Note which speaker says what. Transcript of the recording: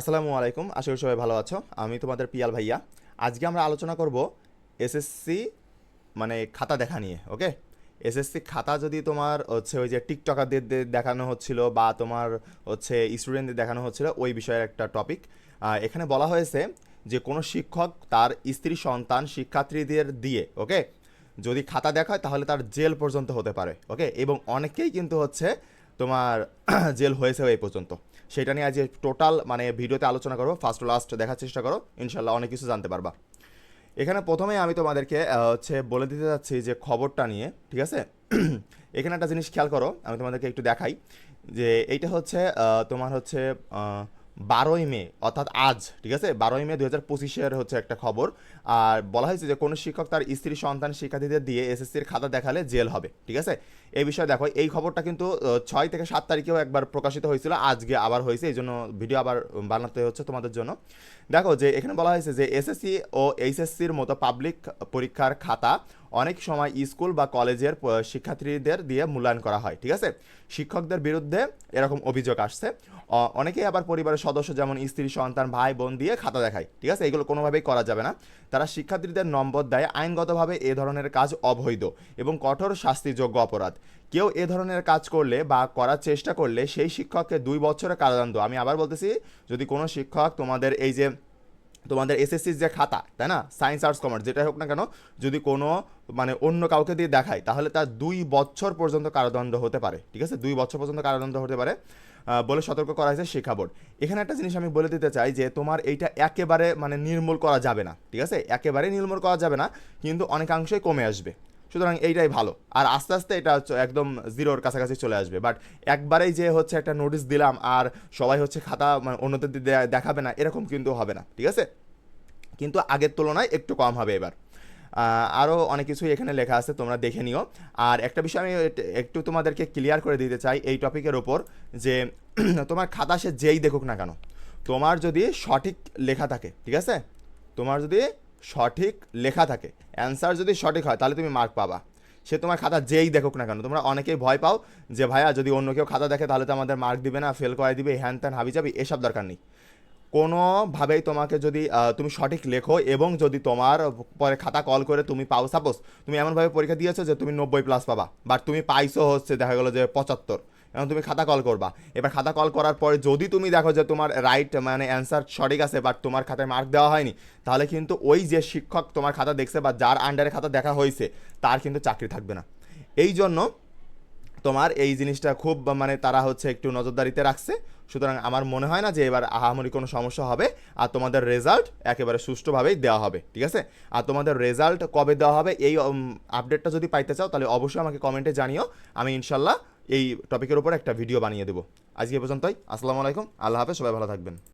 Speaker 1: আসসালামু আলাইকুম, আশা করি সবাই ভালো আছো। আমি তোমাদের পিয়াল ভাইয়া। আজকে আমরা আলোচনা করব এসএসসি মানে খাতা দেখা নিয়ে, ওকে? এসএসসি খাতা যদি তোমার হচ্ছে ওই যে টিকটকারদের দেখানো হচ্ছিল বা তোমার হচ্ছে স্টুডেন্টদের দেখানো হচ্ছিল, ওই বিষয়ের একটা টপিক এখানে বলা হয়েছে যে কোনো শিক্ষক তার স্ত্রী, সন্তান, শিক্ষার্থীদের দিয়ে, ওকে? যদি খাতা দেখায় তাহলে তার জেল পর্যন্ত হতে পারে, ওকে? এবং অনেকেই কিন্তু হচ্ছে তোমার জেল হয়েছে এই পর্যন্ত। সেটা নিয়ে আজ টোটাল মানে ভিডিওতে আলোচনা করো ফার্স্ট লাস্ট দেখার চেষ্টা করো। ইনশাল্লাহ অনেক কিছু জানতে পারবা। এখানে প্রথমেই আমি তোমাদেরকে হচ্ছে বলে দিতে চাচ্ছি যে খবরটা নিয়ে, ঠিক আছে? এখানে একটা জিনিস খেয়াল করো, আমি তোমাদেরকে একটু দেখাই। যে এইটা হচ্ছে তোমার হচ্ছে বারোই মে, অর্থাৎ আজ, ঠিক আছে? বারোই মে দু হাজার পঁচিশের হচ্ছে একটা খবর। আর বলা হয়েছে যে, কোনো শিক্ষক তার স্ত্রী, সন্তান, শিক্ষার্থীদের দিয়ে এসএসসির খাতা দেখালে জেল হবে, ঠিক আছে? এই বিষয়ে দেখো, এই খবরটা কিন্তু ছয় থেকে সাত তারিখেও একবার প্রকাশিত হয়েছিল, আজকে আবার হয়েছে, এই জন্য ভিডিও আবার বানাতে হচ্ছে তোমাদের জন্য। দেখো যে, এখানে বলা হয়েছে যে, এসএসসি ও এইচএসসির মতো পাবলিক পরীক্ষার খাতা অনেক সময় স্কুল বা কলেজের শিক্ষার্থীদের দিয়ে মূল্যায়ন করা হয়, ঠিক আছে? শিক্ষকদের বিরুদ্ধে এরকম অভিযোগ আসছে। অনেকেই আবার পরিবারের সদস্য যেমন স্ত্রী, সন্তান, ভাই, বোন দিয়ে খাতা দেখায়, ঠিক আছে? এগুলো কোনোভাবেই করা যাবে না। তারা শিক্ষার্থীদের নম্বর দেয় আইনগতভাবে এ ধরনের কাজ অবৈধ এবং কঠোর শাস্তিযোগ্য অপরাধ। কেউ এ ধরনের কাজ করলে বা করার চেষ্টা করলে সেই শিক্ষককে দুই বছরের কারাদণ্ড। আমি আবার বলতেছি, যদি কোনো শিক্ষক তোমাদের এই যে তোমাদের এসএসসির যে খাতা, তাই না? সায়েন্স আর্টস কমার্স যেটাই হোক না কেন, যদি কোনো মানে অন্য কাউকে দিয়ে দেখায়, তাহলে তার দুই বছর পর্যন্ত কারাদণ্ড হতে পারে, ঠিক আছে? দুই বছর পর্যন্ত কারাদণ্ড হতে পারে বলে সতর্ক করা হয়েছে শিক্ষা বোর্ড। এখানে একটা জিনিস আমি বলে দিতে চাই যে, তোমার এইটা একেবারে মানে নির্মূল করা যাবে না, ঠিক আছে? একেবারে নির্মূল করা যাবে না, কিন্তু অনেকাংশই কমে আসবে। সুতরাং এইটাই ভালো। আর আস্তে আস্তে এটা একদম জিরোর কাছাকাছি চলে আসবে। বাট একবারেই যে হচ্ছে একটা নোটিশ দিলাম আর সবাই হচ্ছে খাতা মানে অন্যদের দেখাবে না, এরকম কিন্তু হবে না, ঠিক আছে? কিন্তু আগের তুলনায় একটু কম হবে এবার। আরও অনেক কিছুই এখানে লেখা আছে, তোমরা দেখে নিও। আর একটা বিষয় আমি একটু তোমাদেরকে ক্লিয়ার করে দিতে চাই এই টপিকের ওপর যে তোমার খাতা সে যেই দেখুক না কেন, তোমার যদি সঠিক লেখা থাকে, ঠিক আছে? তোমার যদি সঠিক লেখা থাকে। অ্যান্সার যদি সঠিক হয়, তাহলে তুমি মার্ক পাবা। সে তোমার খাতা যেই দেখুক না কেন, তোমরা অনেকেই ভয় পাও যে, ভাইয়া, যদি অন্য কেউ খাতা দেখে, তাহলে তো আমাদের মার্ক দিবে না ফেল করাই দিবে, হ্যান ত্যান, হাবি যাবি এসব দরকার নেই। কোনোভাবেই তোমাকে যদি তুমি সঠিক লেখো এবং যদি তোমার পরে খাতা কল করে তুমি পাও সাপোজ তুমি এমনভাবে পরীক্ষা দিয়েছ যে, তুমি নব্বই প্লাস পাবা বাট তুমি পাইছো হচ্ছে, দেখা গেলো যে, পঁচাত্তর। এখন তুমি খাতা কল করবা। এবার খাতা কল করার পরে যদি তুমি দেখো যে তোমার রাইট মানে অ্যান্সার সঠিক আছে বাট তোমার খাতায় মার্ক দেওয়া হয়নি, তাহলে কিন্তু ওই যে শিক্ষক তোমার খাতা দেখছে বা যার আন্ডারে খাতা দেখা হয়েছে, তার কিন্তু চাকরি থাকবে না। এই জন্য তোমার এই জিনিসটা খুব মানে তারা হচ্ছে একটু নজরদারিতে রাখছে। সুতরাং আমার মনে হয় না যে এবার আহামরি কোনো সমস্যা হবে, আর তোমাদের রেজাল্ট একেবারে সুষ্ঠুভাবেই দেওয়া হবে, ঠিক আছে? আর তোমাদের রেজাল্ট কবে দেওয়া হবে, এই আপডেটটা যদি পাইতে চাও, তাহলে অবশ্যই আমাকে কমেন্টে জানিও। আমি ইনশাল্লাহ এই টপিকের উপর একটা ভিডিও বানিয়ে দেবো। আজকে পর্যন্তই। আসসালামু আলাইকুম। আল্লাহ হাফেজ। সবাই ভালো থাকবেন।